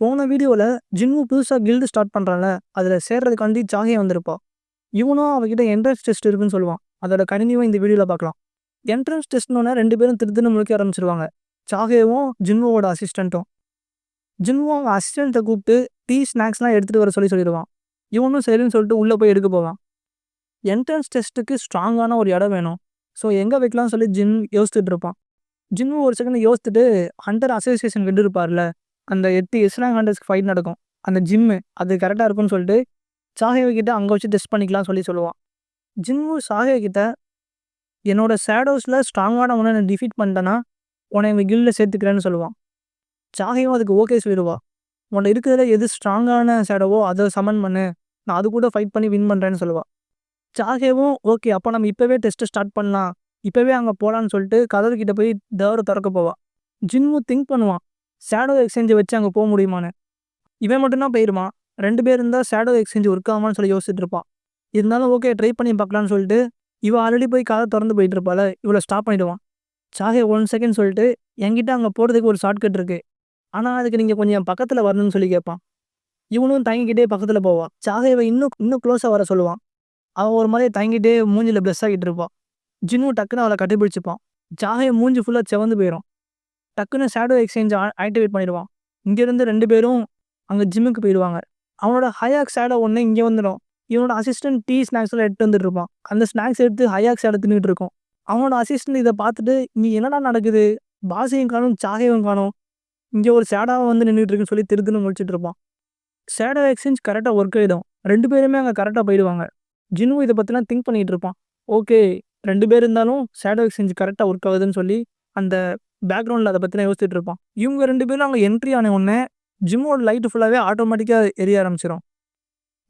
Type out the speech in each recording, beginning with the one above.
போன வீடியோவில் ஜின்மு புதுசாக கில்டு ஸ்டார்ட் பண்ணுறான்ல அதில் சேர்றதுக்காண்டி ஜாகே வந்திருப்பா. இவனும் அவகிட்ட என்ட்ரன்ஸ் டெஸ்ட் இருக்குன்னு சொல்லுவான். அதோட கணினியும் இந்த வீடியோவில் பார்க்கலாம் என்ட்ரன்ஸ் டெஸ்ட்னோடனே ரெண்டு பேரும் திருத்துன்னு முழிக்க ஆரம்பிச்சிருவாங்க. சாகேவும் ஜின்வோட அசிஸ்டண்ட்டும் ஜின்வோ அவங்க அசிஸ்டண்ட்டை கூப்பிட்டு டீ ஸ்நாக்ஸ்லாம் எடுத்துகிட்டு வர சொல்லி சொல்லிடுவான். இவனும் சரின்னு சொல்லிட்டு உள்ளே போய் எடுக்க போவான். என்ட்ரன்ஸ் டெஸ்ட்டுக்கு ஸ்ட்ராங்கான ஒரு இடம் வேணும். ஸோ எங்கே வைக்கலாம்னு சொல்லி ஜின் யோசிச்சுட்டு இருப்பான். ஜின்வோ ஒரு செகண்ட் யோசிச்சுட்டு ஹண்டர் அசோசியேஷன் கண்டு இருப்பார்ல அந்த எட்டு இஸ்லாம் ஹண்டர்ஸ்க்கு ஃபைட் நடக்கும். அந்த ஜிம்மு அது கரெக்டாக இருக்கும்னு சொல்லிட்டு சாஹேவ் கிட்ட அங்கே வச்சு டெஸ்ட் பண்ணிக்கலாம் சொல்லி சொல்லுவான். ஜிம்மு சாஹேவ் கிட்ட என்னோட ஷேடோஸில் ஸ்ட்ராங்கான உன்னை நான் டிஃபீட் பண்ணிட்டேன்னா உன்னை எங்கள் கில்டில் சேர்த்துக்கிறேன்னு சொல்லுவான். சாஹேவும் அதுக்கு ஓகே சொல்லிடுவா. உன்னை இருக்கிறதுல எது ஸ்ட்ராங்கான ஷேடோவோ அதை சமன் பண்ணு. நான் அது கூட ஃபைட் பண்ணி வின் பண்ணுறேன்னு சொல்லுவாள் சாகேவும் ஓகே அப்போ நம்ம இப்போவே டெஸ்ட்டை ஸ்டார்ட் பண்ணலாம். இப்போவே அங்கே போகலான்னு சொல்லிட்டு கதவுக்கிட்ட போய் டோரை திறக்க போவான். ஜின்மு திங்க் பண்ணுவான். ஷேடோ எக்ஸ்சேஞ்சை வச்சு அங்கே போக முடியுமான்னு. இவன் மட்டும்தான் போயிடுவான் ரெண்டு பேர் இருந்தால் ஷேடோ எக்ஸ்சேஞ்ச் ஒர்க் ஆகுமான்னு சொல்லி யோசிச்சுட்டு இருப்பான். இருந்தாலும் ஓகே ட்ரை பண்ணி பார்க்கலான்னு சொல்லிட்டு இவன் ஆல்ரெடி போய் காதை திறந்து போயிட்டு இருப்பாள் இவளை ஸ்டாப் பண்ணிடுவான். சாகே ஒன் செகண்ட் சொல்லிட்டு என்கிட்ட அங்கே போகிறதுக்கு ஒரு ஷார்ட்கட் இருக்குது ஆனால் அதுக்கு நீங்கள் கொஞ்சம் என் பக்கத்தில் வரணும்னு சொல்லி கேட்பான். இவனும் தயங்கிக்கிட்டே பக்கத்தில் போவான். சாகைவை இன்னும் இன்னும் க்ளோஸாக வர சொல்லுவான். அவன் ஒரு மாதிரி தயங்கிட்டே மூஞ்சில் ப்ளஸ் ஆகிட்டு இருப்பான். ஜின்னு டக்குன்னு அவளை கட்டிப்பிடிச்சிப்பான். ஜாகை மூஞ்சி ஃபுல்லாக செவந்து போயிடும் டக்குன்னு ஷேடோ எக்ஸ்சேஞ்ச் ஆக்டிவேட் பண்ணிடுவான். இங்கேருந்து ரெண்டு பேரும் அங்கே ஜிம்முக்கு போயிடுவாங்க. அவனோட ஹயாக் ஷேடோ ஒன்று இங்கே வந்துடும். இவனோட அசிஸ்டன்ட் டீ ஸ்நாக்ஸ்லாம் எடுத்து வந்துட்டு இருப்பான். அந்த ஸ்நாக்ஸ் எடுத்து ஹயாக் ஷேடோ தின்னுட்டு இருக்கும். அவனோட அசிஸ்டன்ட் இதை பார்த்துட்டு இங்கே என்னடா நடக்குது? பாசையும் காணும் சாகையும் காணும். இங்கே ஒரு ஷேடாவை வந்து நின்றுட்டு இருக்குன்னு சொல்லி திருத்துன்னு முடிச்சுட்டு இருப்பான். ஷேடோ எக்ஸ்சேஞ்ச் கரெக்டாக ஒர்க் ஆகிடும் ரெண்டு பேருமே அங்கே கரெக்டாக போயிடுவாங்க. ஜின்னு இதை பற்றிலாம் திங்க் பண்ணிகிட்டு இருப்பான். ஓகே ரெண்டு பேர் இருந்தாலும் ஷேடோ எக்ஸ்சேஞ்ச் கரெக்டாக ஒர்க் ஆகுதுன்னு சொல்லி அந்த பேக்ரவுண்டில் அதை பற்றின யோசிச்சுட்டு இருப்பான். இவங்க ரெண்டு பேரும் அங்கே என்ட்ரி ஆன உடனே ஜிம்மோட லைட்டு ஃபுல்லாகவே ஆட்டோமேட்டிக்காக எரிய ஆரம்பிச்சிடும்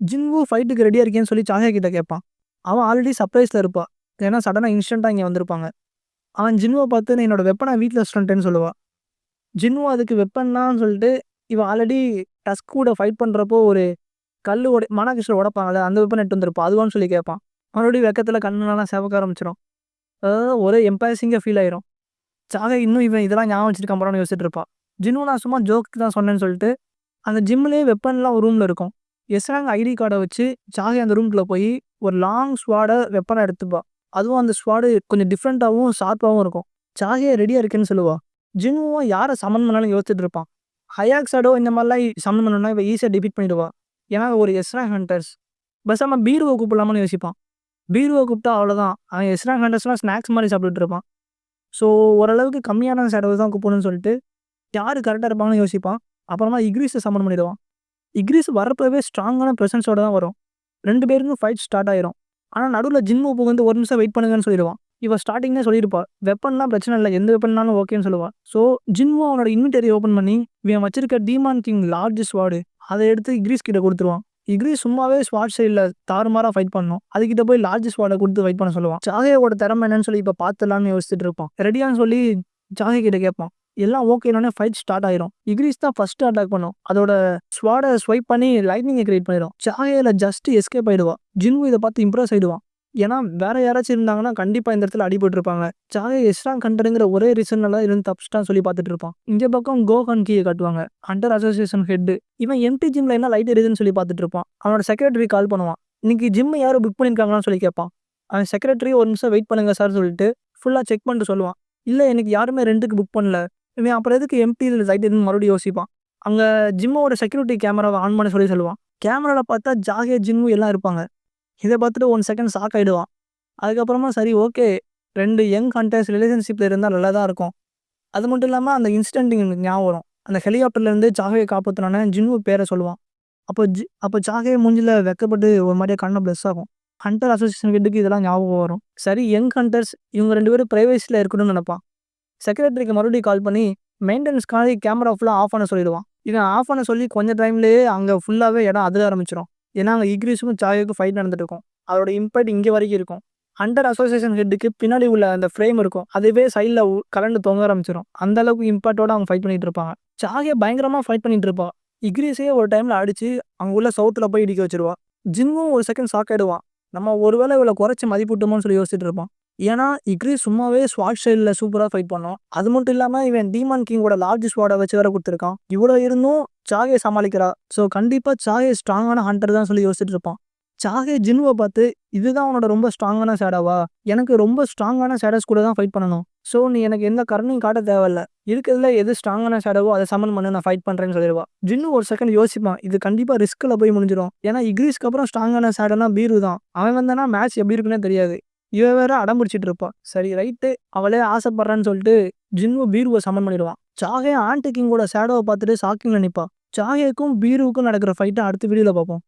ஜின்வு ஃபைட்டுக்கு ரெடியாக இருக்கேன்னு சொல்லி சாஹியா கிட்ட கேட்பான். அவன் ஆல்ரெடி சர்ப்ரைஸில் இருப்பான் ஏன்னா சடனாக இன்ஸ்டண்ட்டாக இங்கே வந்திருப்பாங்க. அவன் ஜின்வை பார்த்து நான் என்னோடய வெப்பனை வீட்டில் வச்சுட்டேன்னு சொல்லுவாள் ஜிம்மு அதுக்கு வெப்பன்னான்னு சொல்லிட்டு இவன் ஆல்ரெடி டஸ்க் கூட ஃபைட் பண்ணுறப்போ ஒரு கல் உடை மனாகிருஷ்ணர் உடப்பாங்கல்ல அந்த வெப்பன் எட்டு வந்திருப்பான் அதுவான்னு சொல்லி கேட்பான். மறுபடியும் வெக்கத்தில் கண்ணுலாம் செவக்க ஆரம்பிச்சிடும் அதாவது ஒரே எம்பாரசிங்காக ஃபீல் ஆயிரும். சாக இன்னும் இவன் இதெல்லாம் ஞாபகம் வச்சிருக்கான் போறான்னு யோசிச்சுட்டு இருப்பான். ஜின்னு நான் சும்மா ஜோக்கு தான் சொன்னேன்னு சொல்லிட்டு அந்த ஜிம்லேயே வெப்பன்லாம் ஒரு ரூமில் இருக்கும். எஸ்ராங் ஐடி கார்டை வச்சு சாகை அந்த ரூம்குள்ளே போய் ஒரு லாங் ஸ்வாடை வெப்பனை எடுத்துப்பா. அதுவும் அந்த ஸ்வாடு கொஞ்சம் டிஃப்ரெண்ட்டாகவும் ஷார்ப்பாகவும் இருக்கும். சாகையை ரெடியாக இருக்குன்னு சொல்லுவா. ஜின்னுவும் யாரை சமன் பண்ணாலும் யோசிச்சுட்டு இருப்பான். ஹயாக்சைடோ இந்த மாதிரிலாம் சமன் பண்ணணும்னா இவன் ஈஸியாக டிபீட் பண்ணிடுவா. ஏன்னா ஒரு எஸ்ராங் ஹண்டர்ஸ் பஸ்ஸாமல் பீருவை கூப்பிடலாமான்னு யோசிப்பான். பீருவை கூப்பிட்டா அவ்வளோதான் அவன் எஸ்ராங் ஹண்டர்ஸ்லாம் ஸ்நாக்ஸ் மாதிரி சாப்பிட்டுட்டு இருப்பான். ஸோ ஓரளவுக்கு கம்மியான சேடவை தான் கூப்பிடணும்னு சொல்லிட்டு யார் கரெக்டாக இருப்பாங்கன்னு யோசிப்பான். அப்புறமா இக்ரீஸை சம்மன் பண்ணிடுவான். இக்ரீஸ் வரப்பவே ஸ்ட்ராங்கான ப்ரெசன்ஸோட தான் வரும். ரெண்டு பேருக்கும் ஃபைட் ஸ்டார்ட் ஆயிரும். ஆனால் நடுவில் ஜின்மு வந்து ஒரு நிமிஷம் வெயிட் பண்ணுங்கன்னு சொல்லிடுவான். இவன் ஸ்டார்டிங்னே சொல்லியிருப்பாள் வெப்பன்லாம் பிரச்சனை இல்லை. எந்த வெப்பன்னாலும் ஓகேன்னு சொல்லுவாள் ஸோ ஜின்மு அவனோட இன்விட்டரி ஓப்பன் பண்ணி இவன் வச்சிருக்க டீமான் கிங் லார்ஜஸ்ட் வார்டு அதை எடுத்து இக்ரீஸ் கிட்ட கொடுத்துருவான். இக்ரீஸ் சும்மாவே ஸ்வாட் சைடில் தாறுமாறாக ஃபைட் பண்ணோம். அதுக்கிட்ட போய் லார்ஜ் ஸ்வாடை கொடுத்து ஃபைட் பண்ண சொல்லுவான். ஜாகையோட திறமை என்னன்னு சொல்லி இப்போ பார்த்துலான்னு யோசிச்சுட்டு இருப்பான். ரெடியான்னு சொல்லி ஜாகை கிட்ட கேட்பான். எல்லாம் ஓகேனோடனே ஃபைட் ஸ்டார்ட் ஆயிரும். இக்ரீஸ் தான் ஃபர்ஸ்ட் அட்டாக் பண்ணும். அதோட ஸ்வாடை ஸ்வைப் பண்ணி லைட்னிங்கை கிரியேட் பண்ணிடும் சாகையில் ஜஸ்ட் எஸ்கேப் ஆயிடுவான் ஜின்வு இதை பார்த்து இம்ப்ரெஸ் ஆயிடுவான். ஏன்னா வேற யாராச்சும் இருந்தாங்கன்னா கண்டிப்பாக இந்த இடத்துல அடிபட்டு இருப்பாங்க சாகை எஸ்ட்ராங் கண்டருங்கிற ஒரே ரீசன்னால இருந்து தப்பிச்சிட்டான்னு சொல்லி பார்த்துட்டு இருப்பான். இந்த பக்கம் கோகன் கீயை காட்டுவாங்க. ஹண்டர் அசோசியேஷன் ஹெட் இவன் எம்டி ஜிம்ல என்ன லைட் எரியுதுன்னு சொல்லி பார்த்துட்டு இருப்பான். அவனோட செக்ரட்டரி கால் பண்ணுவான். இன்னைக்கு ஜிம் யாரும் புக் பண்ணியிருக்காங்களான்னு சொல்லி கேட்பான். அவன் செக்ரட்டரி ஒரு நிமிஷம் வெயிட் பண்ணுங்க சார் சொல்லிட்டு ஃபுல்லாக செக் பண்ணிட்டு சொல்லுவான். இல்லை எனக்கு யாருமே ரெண்டுக்கு புக் பண்ணல. இவன் அப்புறம் எதுக்கு எம்டி லைட் எதுன்னு மறுபடியும் யோசிப்பான். அங்கே ஜிம்மோட செக்யூரிட்டி கேமராவை ஆன் பண்ண சொல்லி சொல்லுவான். கேமராவில் பார்த்தா ஜாகே ஜிம்மு எல்லாம் இருப்பாங்க. இதை பார்த்துட்டு ஒன் செகண்ட் ஷாக் ஆகிடுவான் அதுக்கப்புறமா சரி ஓகே ரெண்டு யங் ஹண்டர்ஸ் ரிலேஷன்ஷிப்பில் இருந்தால் நல்லா தான் இருக்கும். அது மட்டும் இல்லாமல் அந்த இன்சிடென்ட் எனக்கு ஞாபகம் வரும். அந்த ஹெலிகாப்டர்லேருந்து சாகையை காப்பாற்றினானே ஜின்வு பேரை சொல்லுவான். அப்போ ஜி அப்போ சாகையை மூஞ்சில் வெக்கப்பட்டு ஒரு மாதிரியே கண்ணை ப்ளஸ் ஆகும். ஹண்டர் அசோசியேஷன் வீட்டுக்கு இதெல்லாம் ஞாபகம் வரும். சரி யங் ஹண்டர்ஸ் இவங்க ரெண்டு பேரும் ப்ரைவேசியில் இருக்கணும்னு நினைப்பான். செக்ரட்டரிக்கு மறுபடியும் கால் பண்ணி மெயின்டெனன்ஸ்க்காக கேமரா ஃபுல்லாக ஆஃப் பண்ண சொல்லிடுவான். இவன் ஆஃப் பண்ண சொல்லி கொஞ்சம் டைம்லேயே அங்கே ஃபுல்லாகவே இடம் அதில் ஆரம்பிச்சிடும் ஏன்னா அங்கே இக்ரீஸுக்கும் சாயோக்கும் ஃபைட் நடந்துட்டு இருக்கும் அதோட இம்பேக்ட் இங்கே வரைக்கும் இருக்கும். அண்டர் அசோசியேஷன் ஹெட்டுக்கு பின்னாடி உள்ள அந்த ஃப்ரேம் இருக்கும். அதுவே சைடில் கலண்டு தொங்க ஆரம்பிச்சிடும் அந்த அளவுக்கு இம்பாக்டோட அவங்க ஃபைட் பண்ணிட்டு இருப்பாங்க. சாகியை பயங்கரமாக ஃபைட் பண்ணிட்டு இருப்பா. இக்ரீஸே ஒரு டைமில் அடிச்சு அவங்க உள்ள சவுத்தில் போய் இடிக்க வச்சிருவா. ஜிம்மும் ஒரு செகண்ட் ஷாக் ஆயிடுவான். நம்ம ஒருவேளை இவ்வளோ குறைச்சி மதிப்பிட்டுமோன்னு சொல்லி யோசிச்சுட்டு இருப்பான். ஏன்னா இக்ரி சும்மாவே ஸ்வாட் ஸ்டைலில் சூப்பராக ஃபைட் பண்ணோம். அது மட்டும் இல்லாமல் இவன் டீமான் கிங்கோட லார்ஜ் ஸ்வாடை வச்சு வேற கொடுத்துருக்கான். இவ்வளோ இருந்தும் சாகே சமாளிக்கிறா. ஸோ கண்டிப்பாக சாகே ஸ்ட்ராங்கான ஹண்டர் தான் சொல்லி யோசிச்சுட்டு இருப்பான். சாகே ஜின்வை பார்த்து இதுதான் உன்னோட ரொம்ப ஸ்ட்ராங்கான சேடாவா எனக்கு ரொம்ப ஸ்ட்ராங்கான சேடஸ் கூட தான் ஃபைட் பண்ணணும். ஸோ நீ எனக்கு எந்த கரணையும் காட்ட தேவையில்ல. இருக்கிறதுல எது ஸ்ட்ராங்கான சேடவோ அதை சமன் பண்ணி நான் ஃபைட் பண்ணுறேன்னு சொல்லிடுவா. ஜின்னு ஒரு செகண்ட் யோசிப்பான். இது கண்டிப்பாக ரிஸ்கில் போய் முடிஞ்சிடும். ஏன்னா இக்ரீஸ்க்கு அப்புறம் ஸ்ட்ராங்கான சேடனா பீரு தான். அவன் வந்தானா மேட்ச் எப்படி இருக்குன்னே தெரியாது. இவன் வேற அடம் பிடிச்சிட்டு இருப்பான் சரி ரைட்டு அவளே ஆசைப்படுறான்னு சொல்லிட்டு ஜின்வு பீருவை சமன் பண்ணிடுவான். சாகே ஆன்டி கிங்கோட ஷேடோவை பார்த்துட்டு ஷாக்கிங் நிற்பா சாகேக்கும் பீருவுக்கும் நடக்கிற ஃபைட்டை அடுத்த வீடியோவில் பார்ப்போம்.